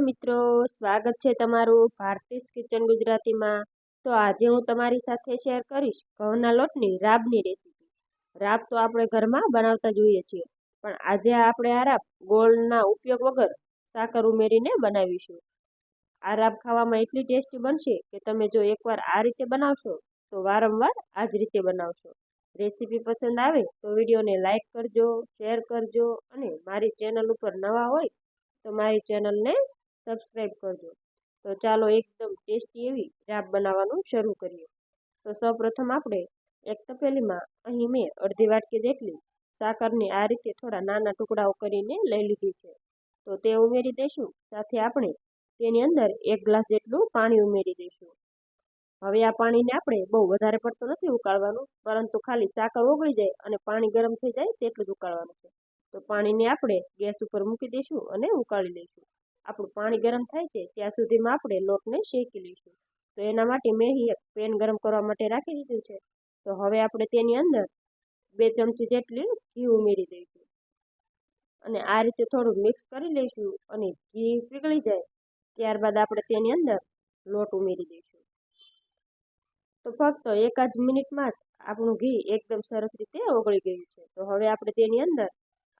મિત્રો, સ્વાગત છે તમારું ભારતીસ કિચન ગુજરાતીમાં. તો આજે હું તમારી સાથે શેર કરીશ ઘઉંના લોટની રાબની રેસીપી. રાબ તો આપણે ઘરમાં બનાવતા જોઈએ છીએ, પણ આજે આપણે આ રાબ ગોળના ઉપયોગ વગર સાકર ઉમેરીને બનાવીશું. આ રાબ ખાવામાં એટલી ટેસ્ટી બનશે કે તમે જો એકવાર આ રીતે બનાવશો, તો વારંવાર આ જ રીતે બનાવશો. રેસીપી પસંદ આવે તો વિડીયોને લાઇક કરજો, શેર કરજો અને મારી ચેનલ ઉપર નવા હોય તો મારી ચેનલને સબસ્ક્રાઈબ કરજો. તો ચાલો એકદમ ટેસ્ટી એવી રાબ બનાવવાનું શરૂ કરીએ. તો સૌપ્રથમ આપણે એક તપેલીમાં અહીં મેં અડધી વાટકી જેટલી સાકરની આ રીતે થોડા નાના ટુકડાઓ કરીને લઈ લીધી છે. તો તે ઉમેરી દઈશું. સાથે આપણે તેની અંદર એક ગ્લાસ જેટલું પાણી ઉમેરી દઈશું. હવે આ પાણીને આપણે બહુ વધારે પડતું નથી ઉકાળવાનું, પરંતુ ખાલી સાકર ઓગળી જાય અને પાણી ગરમ થઈ જાય તેટલું જ ઉકાળવાનું છે. તો પાણીને આપણે ગેસ ઉપર મૂકી દઈશું અને ઉકાળી લઈશું. આપણું પાણી ગરમ થાય છે, ત્યાં સુધીમાં આપણે લોટને શેકી લઈશું. તો એના માટે મેં અહીં એક પેન ગરમ કરવા માટે રાખી દીધું છે. તો હવે આપણે તેની અંદર બે ચમચી જેટલી ઘી ઉમેરી દઈશું. અને આ રીતે થોડું મિક્સ કરી લઈશું અને ઘી પીગળી જાય, ત્યારબાદ આપણે તેની અંદર લોટ ઉમેરી દઈશું. તો ફક્ત એકાદ મિનિટમાં જ આપણું ઘી એકદમ સરસ રીતે ઓગળી ગયું છે. તો હવે આપણે તેની અંદર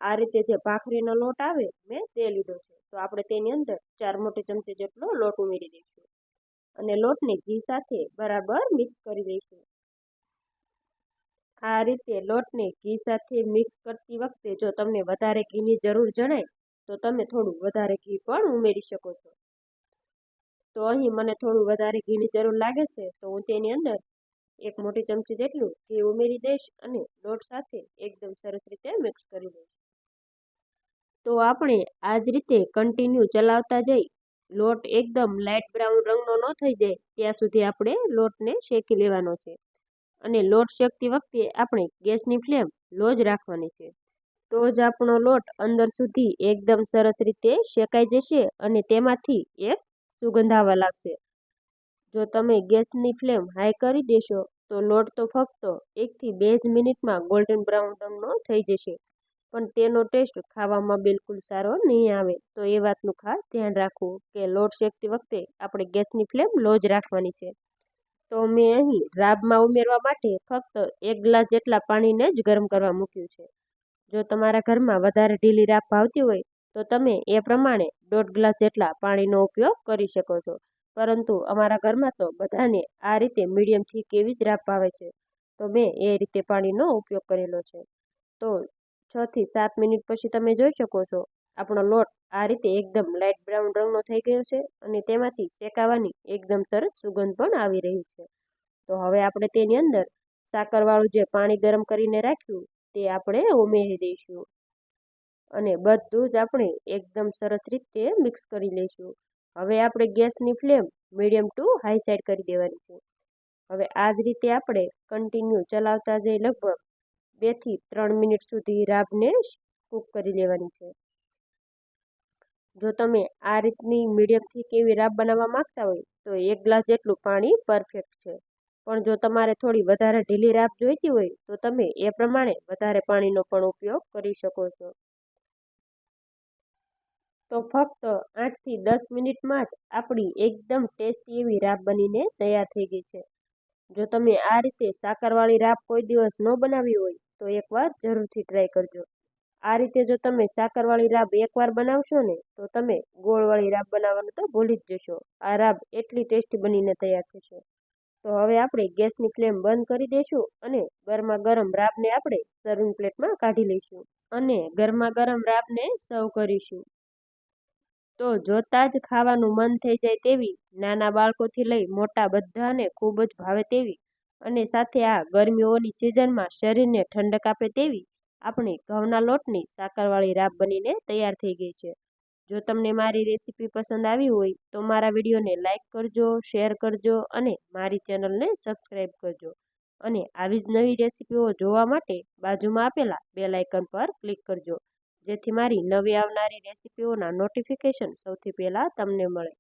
આ રીતે જે ભાખરીનો લોટ આવે, મેં તે લીધો છે. તો આપણે તેની અંદર ચાર મોટી ચમચી જેટલો લોટ ઉમેરી દઈશું. અને લોટને ઘી સાથે બરાબર મિક્સ કરી દઈશું. આ રીતે લોટને ઘી સાથે મિક્સ કરતી વખતે જો તમને વધારે ઘીની જરૂર જણાય, તો તમે થોડું વધારે ઘી પણ ઉમેરી શકો છો. તો અહીં મને થોડું વધારે ઘીની જરૂર લાગે છે, તો હું તેની અંદર એક મોટી ચમચી જેટલું ઘી ઉમેરી દઈશ અને લોટ સાથે એકદમ સરસ રીતે મિક્સ કરી દઈશ. તો આપણે આ જ રીતે કન્ટિન્યુ ચલાવતા જઈ. લોટ એકદમ લાઇટ બ્રાઉન રંગનો ન થઈ જાય, ત્યાં સુધી આપણે લોટને શેકી લેવાનો છે. અને લોટ શેકતી વખતે આપણે ગેસની ફ્લેમ લો જ રાખવાની છે. તો જ આપણો લોટ અંદર સુધી એકદમ સરસ રીતે શેકાઈ જશે અને તેમાંથી એક સુગંધ આવવા લાગશે. જો તમે ગેસની ફ્લેમ હાઈ કરી દેશો, તો લોટ તો ફક્ત એકથી બે જ મિનિટમાં ગોલ્ડન બ્રાઉન રંગનો થઈ જશે. પણ તેનો ટેસ્ટ ખાવામાં બિલકુલ સારો નહીં આવે. તો એ વાતનું ખાસ ધ્યાન રાખવું કે લોટ શેકતી વખતે આપણે ગેસની ફ્લેમ લો જ રાખવાની છે. તો મેં અહીં રાબમાં ઉમેરવા માટે ફક્ત એક ગ્લાસ જેટલા પાણીને જ ગરમ કરવા મૂક્યું છે. જો તમારા ઘરમાં વધારે ઢીલી રાબ ભાવતી હોય, તો તમે એ પ્રમાણે દોઢ ગ્લાસ જેટલા પાણીનો ઉપયોગ કરી શકો છો. પરંતુ અમારા ઘરમાં તો બધાને આ રીતે મીડિયમથી કેવી જ રાબ ભાવે છે. તો મેં એ રીતે પાણીનો ઉપયોગ કરેલો છે. તો છથી સાત મિનિટ પછી તમે જોઈ શકો છો, આપણો લોટ આ રીતે એકદમ લાઇટ બ્રાઉન રંગનો થઈ ગયો છે અને તેમાંથી શેકાવાની એકદમ સરસ સુગંધ પણ આવી રહી છે. તો હવે આપણે તેની અંદર સાકરવાળું જે પાણી ગરમ કરીને રાખ્યું તે આપણે ઉમેરી દઈશું. અને બધું જ આપણે એકદમ સરસ રીતે મિક્સ કરી લઈશું. હવે આપણે ગેસની flame medium to high side કરી દેવાની છે. હવે આ જ રીતે આપણે કન્ટિન્યુ ચલાવતા જઈ લગભગ બેથી ત્રણ મિનિટ સુધી રાબને કૂક કરી લેવાની છે. જો તમે આ રીતની મીડિયમથી કેવી રાબ બનાવવા માંગતા હોય, તો એક ગ્લાસ જેટલું પાણી પરફેક્ટ છે. પણ જો તમારે થોડી વધારે ઢીલી રાબ જોઈતી હોય, તો તમે એ પ્રમાણે વધારે પાણીનો પણ ઉપયોગ કરી શકો છો. તો ફક્ત આઠથી દસ મિનિટમાં જ આપણી એકદમ ટેસ્ટી એવી રાબ બનીને તૈયાર થઈ ગઈ છે. જો તમે આ રીતે સાકરવાળી રાબ કોઈ દિવસ ન બનાવી હોય તો એકવાર જરૂરથી ટ્રાય કરજો. આ રીતે જો તમે સાકરવાળી રાબ એકવાર બનાવશો ને, તો તમે ગોળવાળી રાબ બનાવવાનું તો ભૂલી જ જશો. આ રાબ એટલી ટેસ્ટી બનીને તૈયાર થશે તો હવે આપણે ગેસની ફ્લેમ બંધ કરી દઈશું અને ગરમા ગરમ રાબને આપણે સર્વિંગ પ્લેટમાં કાઢી લઈશું અને ગરમા ગરમ રાબને સર્વ કરીશું. તો જોતાં જ ખાવાનું મન થઈ જાય તેવી નાના બાળકોથી લઈ મોટા બધાને ખૂબ જ ભાવે તેવી અને સાથે આ ગરમીઓની સિઝનમાં શરીરને ઠંડક આપે તેવી આપણી ઘઉંના લોટની સાકરવાળી રાબ બનીને તૈયાર થઈ ગઈ છે. જો તમને મારી રેસીપી પસંદ આવી હોય તો મારા વિડીયોને લાઇક કરજો, શેર કરજો અને મારી ચેનલને સબસ્ક્રાઈબ કરજો. અને આવી જ નવી રેસીપીઓ જોવા માટે બાજુમાં આપેલા બે લાઇકન પર ક્લિક કરજો. જેથી મારી નવી આવનારી રેસીપીઓના નોટિફિકેશન સૌથી પહેલાં તમને મળે.